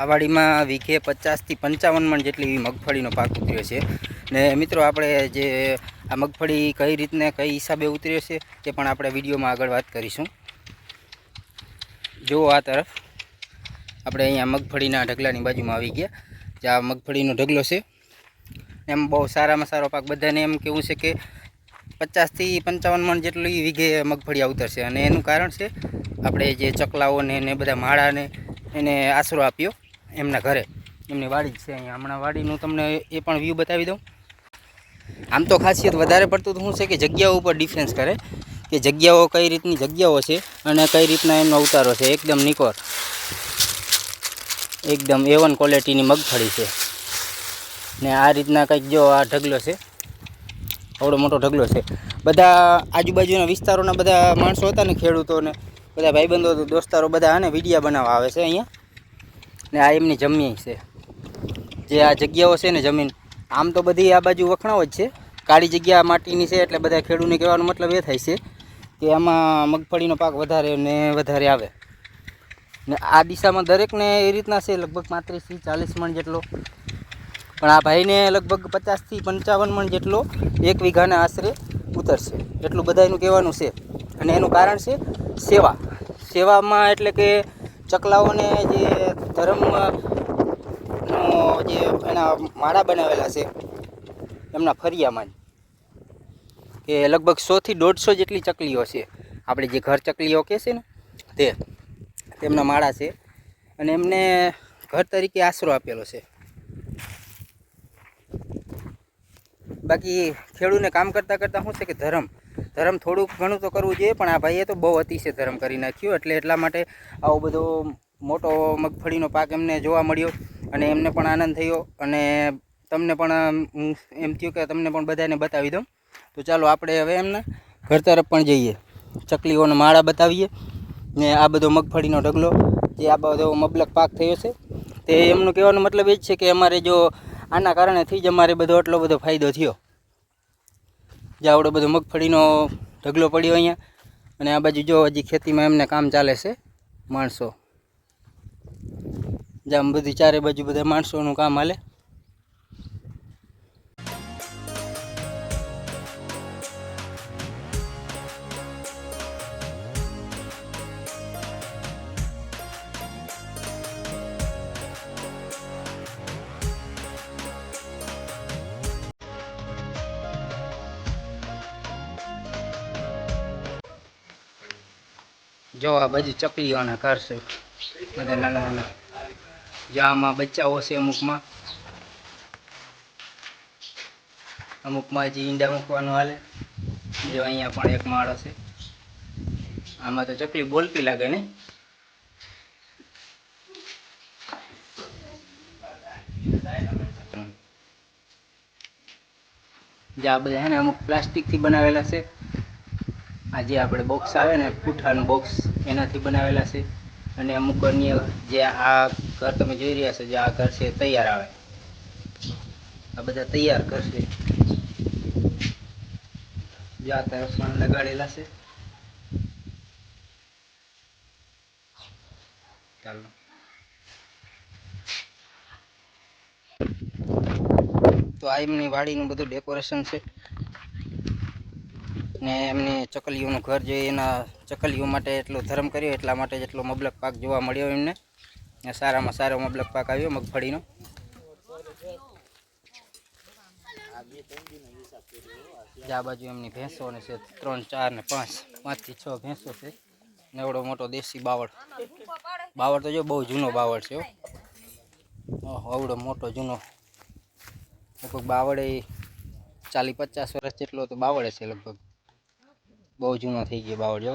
આ વાડીમાં વીઘે પચાસથી પંચાવન મણ જેટલી મગફળીનો પાક ઉતર્યો છે. ને મિત્રો, આપણે જે આ મગફળી કઈ રીતને કઈ હિસાબે ઉતર્યો છે તે પણ આપણે વિડીયોમાં આગળ વાત કરીશું. જુઓ આ તરફ આપણે અહીંયા મગફળીના ઢગલાની બાજુમાં આવી ગયા. જે આ મગફળીનો ઢગલો છે, એમ બહુ સારામાં સારો પાક. બધાને એમ કેવું છે કે પચાસથી પંચાવન મણ જેટલી વીઘે મગફળી ઉતરશે. અને એનું કારણ છે, આપણે જે ચકલાઓને ને બધા માળાને એને આશરો આપ્યો. એમના ઘરે. એમની વાડી છે અહીંયા. હમણાં વાડીનું તમને એ પણ વ્યૂ બતાવી દઉં. આમ તો ખાસિયત વધારે પડતું તો શું છે કે જગ્યાઓ ઉપર ડિફરન્સ કરે. કે જગ્યાઓ કઈ રીતની જગ્યાઓ છે અને કઈ રીતના એમનો ઉતારો છે. એકદમ નિકોર. એકદમ એ વન ક્વોલિટીની મગફળી છે. ને આ રીતના કંઈક જો આ ઢગલો છે. આવડો મોટો ઢગલો છે. બધા આજુબાજુના વિસ્તારોના બધા માણસો હતા ને ખેડૂતોને બધા ભાઈબંધો, દોસ્તારો બધા આને વિડીયા બનાવવા આવે છે અહીંયા. ને આ એમની જમીન છે. જે આ જગ્યાઓ છે ને જમીન, આમ તો બધી આ બાજુ વખણાઓ જ છે. કાળી જગ્યા માટીની છે એટલે બધા ખેડૂતને કહેવાનો મતલબ એ થાય છે કે આમાં મગફળીનો પાક વધારે ને વધારે આવે. ને આ દિશામાં દરેકને એ રીતના છે, લગભગ પાંત્રીસથી ચાલીસ મણ જેટલો. પણ આ ભાઈને લગભગ પચાસથી પંચાવન મણ જેટલો એક વીઘાના આશરે ઉતરશે. એટલું બધાનું કહેવાનું છે. અને એનું કારણ છે સેવા. સેવામાં એટલે કે ચકલાઓને જે ધર્મ જે એના માળા બનાવેલા છે, એમના ફરિયામાં કે લગભગ સોથી દોઢસો જેટલી ચકલીઓ છે. આપણે જે ઘર ચકલીઓ કહે છે ને, તે તેમના માળા છે. અને એમને ઘર તરીકે આશરો આપેલો છે. બાકી ખેડૂતને કામ કરતાં કરતાં શું છે કે ધર્મ ધર્મ થોડુંક ઘણું તો કરવું જોઈએ, પણ આ ભાઈએ તો બહુ અતિશય ધર્મ કરી નાખ્યું, એટલે એટલા માટે આવો બધો મોટો મગફળીનો પાક એમને જોવા મળ્યો અને એમને પણ આનંદ થયો. અને તમને પણ એમ થયું કે તમને પણ બધાને બતાવી દઉં. તો ચાલો આપણે હવે એમના ઘર તરફ પણ જઈએ. ચકલીઓનો માળા બતાવીએ. ને આ બધો મગફળીનો ઢગલો, જે આ બધો મબલક પાક થયો છે. તે એમનું કહેવાનો મતલબ એ જ છે કે અમારે જો આના કારણે થઈ જ અમારે બધો એટલો બધો ફાયદો થયો. જે આવડો બધો મગફળીનો ઢગલો પડ્યો અહીંયા. અને આ બાજુ જો હજી ખેતીમાં એમને કામ ચાલે છે માણસો. જામ બધી ચારે બાજુ બધા માણસોનું કામ હાલે. જો આ બધી ચકલીઓના ઘર છે. બધા નાના નાના. જો આમાં બચ્ચાઓ છે અમુકમાં. અમુકમાં હજી ઈંડા મૂકવાનું હાલે. જો અહીંયા પણ એક માળો છે. આમાં તો ચકલી બોલતી લાગે ને જે આ બધા હે ને અમુક પ્લાસ્ટિકથી બનાવેલા છે. આ જે આપણે બોક્સ આવે ને, પૂઠાનું બોક્સ એનાથી બનાવેલા છે. અને અમુક અન્ય જે આ ઘર તમે જોઈ રહ્યા છો, જે આ ઘર છે તૈયાર આવે. આ બધા તૈયાર ઘર છે. જે આ તરફ લગાડેલા છે. ચાલો. તો આ એમની વાડીનું બધું ડેકોરેશન છે. ને એમની ચકલીઓનું ઘર જોઈએ, એના ચકલીઓ માટે એટલો ધર્મ કર્યો, એટલા માટે જેટલો મબલક પાક જોવા મળ્યો એમને. ને સારામાં સારો મબલક પાક આવ્યો મગફળીનો. આ બાજુ એમની ભેંસો ને છે, ત્રણ, ચાર ને પાંચ, પાંચથી છ ભેંસો છે. એવડો મોટો દેશી બાવળ. બાવળ તો જો બહુ જૂનો બાવળ છે અવડો મોટો જૂનો. લગભગ બાવળે ચાલી પચાસ વર્ષ જેટલો તો બાવળે છે લગભગ. બહુ જૂનો થઈ ગયો બાવળ જો